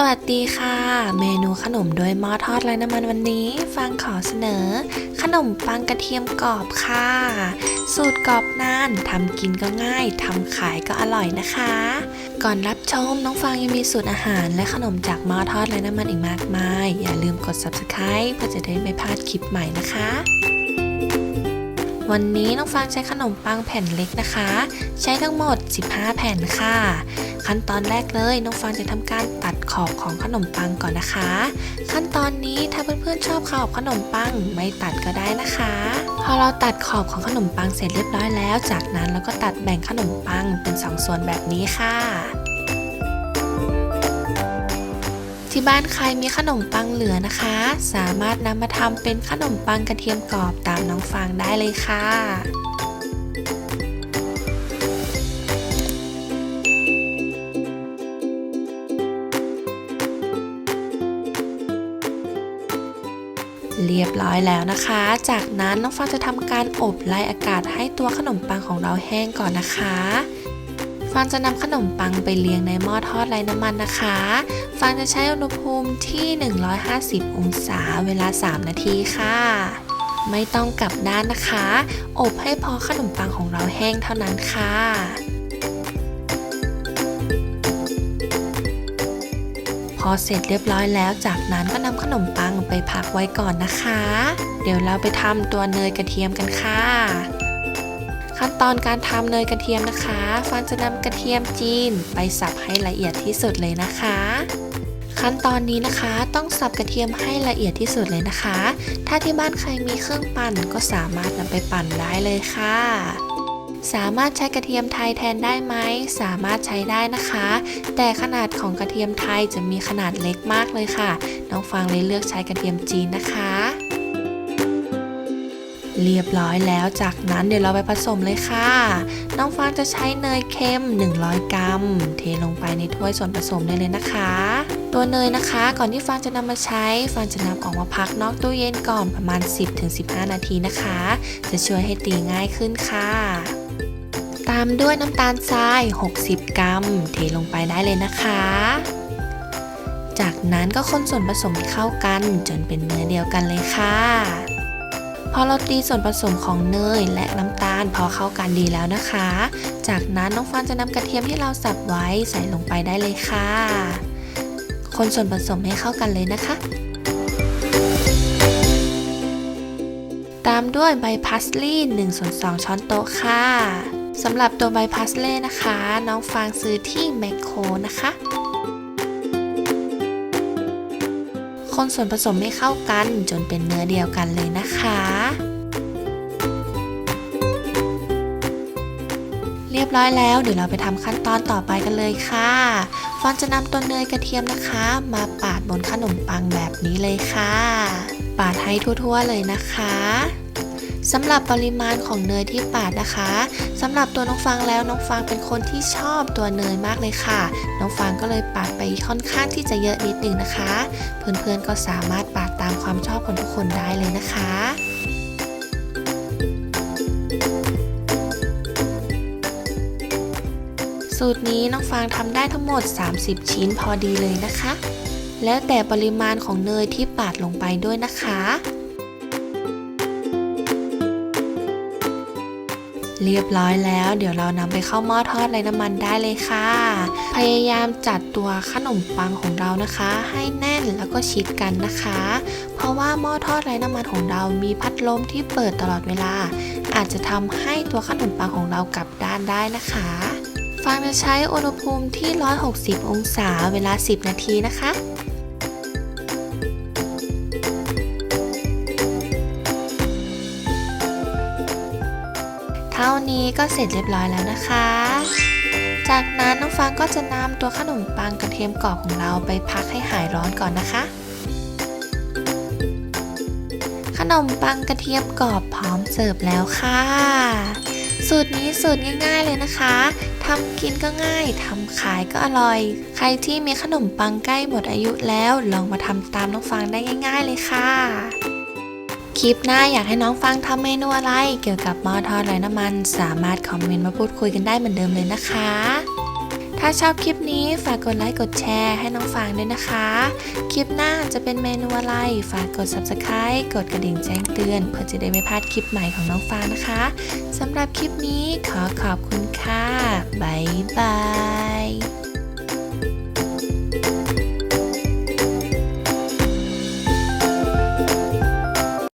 สวัสดีค่ะ เมนูขนมด้วยหม้อทอดไร้น้ำมันวันนี้ ฟังขอเสนอ ขนมปังกระเทียมกรอบค่ะ สูตรกรอบนานทำกินก็ง่ายทำขายก็อร่อยนะคะ ก่อนรับชมน้องฟางยังมีสูตรอาหาร และขนมจากหม้อทอดไร้น้ำมันอีกมากมาย อย่าลืมกด subscribe เพื่อจะได้ไม่พลาดคลิปใหม่นะคะ วันนี้น้องฟางใช้ขนมปังแผ่นเล็กนะคะ ใช้ทั้งหมด 15 แผ่นค่ะ ขั้นตอนแรกเลยน้องฟางจะทำการตัดขอบของขนมปังก่อนนะคะ ขั้นตอนนี้ถ้าเพื่อนๆชอบขอบขนมปังไม่ตัดก็ได้นะคะ พอเราตัดขอบของขนมปังเสร็จเรียบร้อยแล้ว จากนั้นเราก็ตัดแบ่งขนมปังเป็นสองส่วนแบบนี้ค่ะ ที่บ้านใครมีขนมปังเหลือนะคะ สามารถนำมาทำเป็นขนมปังกระเทียมกรอบตามน้องฟางได้เลยค่ะเรียบร้อยแล้วนะคะ จากนั้นน้องฟางจะทำการอบไล่อากาศให้ตัวขนมปังของเราแห้งก่อนนะคะ ฟางจะนำขนมปังไปเลี้ยงในหม้อทอดไร้น้ำมันนะคะ ฟางจะใช้อุณหภูมิที่ 150 องศาเวลา 3 นาทีค่ะ ไม่ต้องกลับด้านนะคะ อบให้พอขนมปังของเราแห้งเท่านั้นค่ะพอเสร็จเรียบร้อยแล้วจากนั้นก็นำขนมปังไปพักไว้ก่อนนะคะ เดี๋ยวเราไปทำตัวเนยกระเทียมกันค่ะ ขั้นตอนการทำเนยกระเทียมนะคะฟานจะนำกระเทียมจีน ไปสับให้ละเอียดที่สุดเลยนะคะ ขั้นตอนนี้นะคะ ต้องสับกระเทียมให้ละเอียดที่สุดเลยนะคะ ถ้าที่บ้านใครมีเครื่องปั่นก็สามารถนำไปปั่นได้เลยค่ะ สามารถใช้กระเทียมไทยแทนได้ไหม สามารถใช้ได้นะคะ แต่ขนาดของกระเทียมไทยจะมีขนาดเล็กมากเลยค่ะ น้องฟางเลยเลือกใช้กระเทียมจีนนะคะ เรียบร้อยแล้วจากนั้นเดี๋ยวเราไปผสมเลยค่ะ น้องฟางจะใช้เนยเค็ม 100 กรัม เทลงไปในถ้วยส่วนผสมได้เลยนะคะ ตัวเนยนะคะ ก่อนที่ฟางจะนำมาใช้ ฟางจะนำออกมาพักนอกตู้เย็นก่อนประมาณ 10-15 นาทีนะคะ จะช่วยให้ตีง่ายขึ้นค่ะตามด้วยน้ำตาลทราย 60 กรัม เทลงไปได้เลยนะคะ จากนั้นก็คนส่วนผสมให้เข้ากันจนเป็นเนื้อเดียวกันเลยค่ะ พอเราตีส่วนผสมของเนยและน้ำตาลพอเข้ากันดีแล้วนะคะ จากนั้นน้องฟานจะนำกระเทียมที่เราสับไว้ใส่ลงไปได้เลยค่ะ คนส่วนผสมให้เข้ากันเลยนะคะ ตามด้วยใบพาสลีย์1ส่วน2ช้อนโต๊ะค่ะสำหรับตัวใบพาสลีย์นะคะ น้องฟางซื้อที่แมคโครนะคะ คนส่วนผสมให้เข้ากัน จนเป็นเนื้อเดียวกันเลยนะคะ เรียบร้อยแล้วเดี๋ยวเราไปทำขั้นตอนต่อไปกันเลยค่ะฟอนจะนำตัวเนยกระเทียมนะคะ มาปาดบนขนมปังแบบนี้เลยค่ะ ปาดให้ทั่วๆเลยนะคะ สำหรับปริมาณของเนยที่ปาดนะคะสำหรับตัวน้องฟางแล้วน้องฟางเป็นคนที่ชอบตัวเนยมากเลยค่ะ น้องฟางก็เลยปาดไปค่อนข้างที่จะเยอะนิดหนึ่งนะคะ เพื่อนๆก็สามารถปาดตามความชอบของทุกคนได้เลยนะคะสูตรนี้น้องฟางทำได้ทั้งหมด 30 ชิ้นพอดีเลยนะคะ แล้วแต่ปริมาณของเนยที่ปาดลงไปด้วยนะคะ เรียบร้อยแล้ว เดี๋ยวเรานำไปเข้าหม้อทอดไร้น้ำมันได้เลยค่ะ พยายามจัดตัวขนมปังของเรานะคะ ให้แน่นแล้วก็ชิดกันนะคะ เพราะว่าหม้อทอดไร้น้ำมันของเรามีพัดลมที่เปิดตลอดเวลา อาจจะทำให้ตัวขนมปังของเรากลับด้านได้นะคะฟางจะใช้อุณหภูมิที่ 160 องศาเวลา 10 นาทีนะคะ ท่านี้ก็เสร็จเรียบร้อยแล้วนะคะ จากนั้นน้องฟางก็จะนำตัวขนมปังกระเทียมกรอบของเราไปพักให้หายร้อนก่อนนะคะ ขนมปังกระเทียมกรอบพร้อมเสิร์ฟแล้วค่ะ สูตรนี้สูตรง่ายๆเลยนะคะทำกินก็ง่ายทำขายก็อร่อย ใครที่มีขนมปังใกล้หมดอายุแล้ว ลองมาทำตามน้องฟางได้ง่าย ๆ เลยค่ะ คลิปหน้าอยากให้น้องฟังทำเมนูอะไร เกี่ยวกับหม้อทอดไร้น้ำมัน สามารถคอมเมนต์มาพูดคุยกันได้เหมือนเดิมเลยนะคะ ถ้าชอบคลิปนี้ฝากกดไลค์กดแชร์ให้น้องฟางด้วยนะคะ คลิปหน้าจะเป็นเมนูอะไร ฝากกด subscribe กดกระดิ่งแจ้งเตือน เพื่อจะได้ไม่พลาดคลิปใหม่ของน้องฟางนะคะสำหรับคลิปนี้ขอขอบคุณค่ะบ๊ายบาย